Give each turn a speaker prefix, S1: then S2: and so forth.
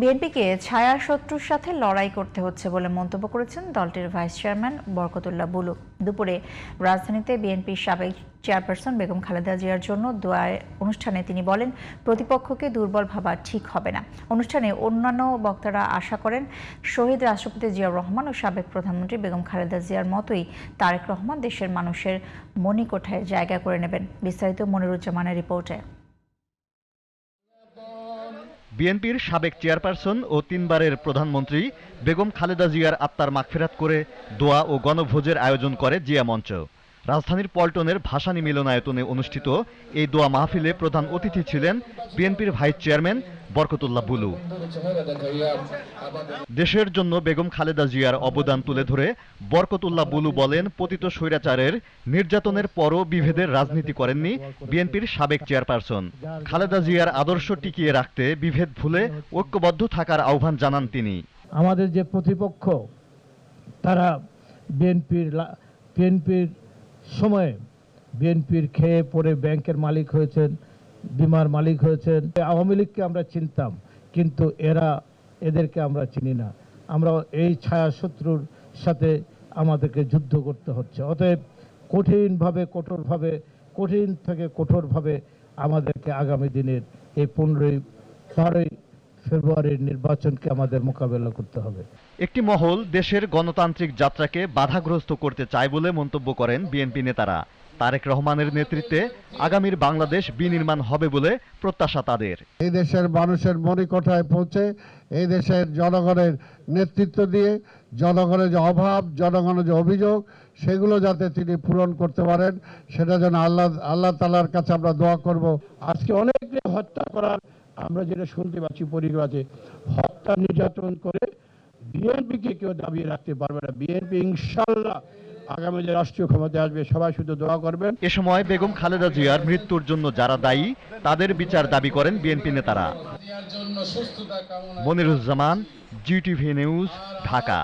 S1: বিএনপিকে ছায়া শত্রুর সাথে লড়াই করতে হচ্ছে বলে মন্তব্য করেছেন দলটির ভাইস চেয়ারম্যান বরকতুল্লাহ বুলু। দুপুরে রাজধানীতে বিএনপির সাবেক চেয়ারপারসন বেগম খালেদা জিয়ার জন্য দোয়ার অনুষ্ঠানে তিনি বলেন, প্রতিপক্ষকে দুর্বল ভাবা ঠিক হবে না। অনুষ্ঠানে অন্যান্য বক্তারা আশা করেন, শহীদ রাষ্ট্রপতি জিয়াউর রহমান ও সাবেক প্রধানমন্ত্রী বেগম খালেদা জিয়ার মতোই তারেক রহমান দেশের মানুষের মণিকোঠায় জায়গা করে নেবেন। বিস্তারিত মনিরুজ্জামানের রিপোর্টে।
S2: বিএনপির সাবেক চেয়ারপারসন ও তিনবারের প্রধানমন্ত্রী বেগম খালেদা জিয়ার আত্মার মাখফেরাত করে দোয়া ও গণভোজের আয়োজন করে জিয়া মঞ্চ। রাজধানীর পল্টনের ভাসানী মিলনায়তনে অনুষ্ঠিত এই দোয়া মাহফিলে প্রধান অতিথি ছিলেন বিএনপির ভাইস চেয়ারম্যান বরকতুল্লাহ বুলু। দেশের জন্য বেগম খালেদা জিয়ার অবদান তুলে ধরে বরকতুল্লাহ বুলু বলেন, পতিত স্বৈরাচারের নির্যাতনের পরও বিভেদের রাজনীতি করেননি বিএনপির সাবেক চেয়ারপারসন। খালেদা জিয়ার আদর্শ টিকিয়ে রাখতে বিভেদ ভুলে ঐক্যবদ্ধ থাকার আহ্বান জানান তিনি।
S3: আমাদের যে প্রতিপক্ষ, তারা বিএনপির বিএনপির সময়ে বিএনপির খেয়ে পরে ব্যাংকের মালিক হয়েছেন। বিমার মালিক হয়েছেন। আওয়ামী লীগকে আমরা চিনতাম, কিন্তু এরা এদেরকে আমরা চিনি না। আমরা এই ছায়া শত্রুর সাথে আমাদেরকে যুদ্ধ করতে হচ্ছে। অতএব কঠিনভাবে, কঠোরভাবে, কঠিন থেকে কঠোরভাবে আমাদেরকে আগামী দিনের এই পনেরোই, বারোই ফেব্রুয়ারির নির্বাচনকে আমাদের মোকাবেলা করতে হবে।
S2: একটি মহল দেশের গণতান্ত্রিক যাত্রাকে বাধাগ্রস্ত করতে চায় বলে মন্তব্য করেন বিএনপি নেতারা। তারেক রহমানের নেতৃত্বে আগামীর বাংলাদেশ বিনির্মাণ হবে বলে প্রত্যাশা তাদের।
S4: এই দেশের মানুষের মণিকোঠায় পৌঁছে এই দেশের জনগণের নেতৃত্ব দিয়ে জনগণের যে অভাব, জনগণের যে অভিযোগ, সেগুলো যাতে তিনি পূরণ করতে পারেন, সেটা যেন আল্লাহ আল্লাহ তালার কাছে আমরা দোয়া করব।
S3: আজকে অনেককে হত্যা করার আমরা যেটা শুনতে পাচ্ছি পরিবারে হত্যা নির্যাতন করে বিএনপিকে কেউ দাবিয়ে রাখতে পারবে না। বিএনপি ইনশাল্লাহ আগামী যে রাষ্ট্রীয় ক্ষমতায় আসবে সবাই শুধু দোয়া করবেন।
S2: এ সময় বেগম খালেদা জিয়ার মৃত্যুর জন্য যারা দায়ী তাদের বিচার দাবি করেন বিএনপি নেতারা। Moniruzzaman GTV news Dhaka.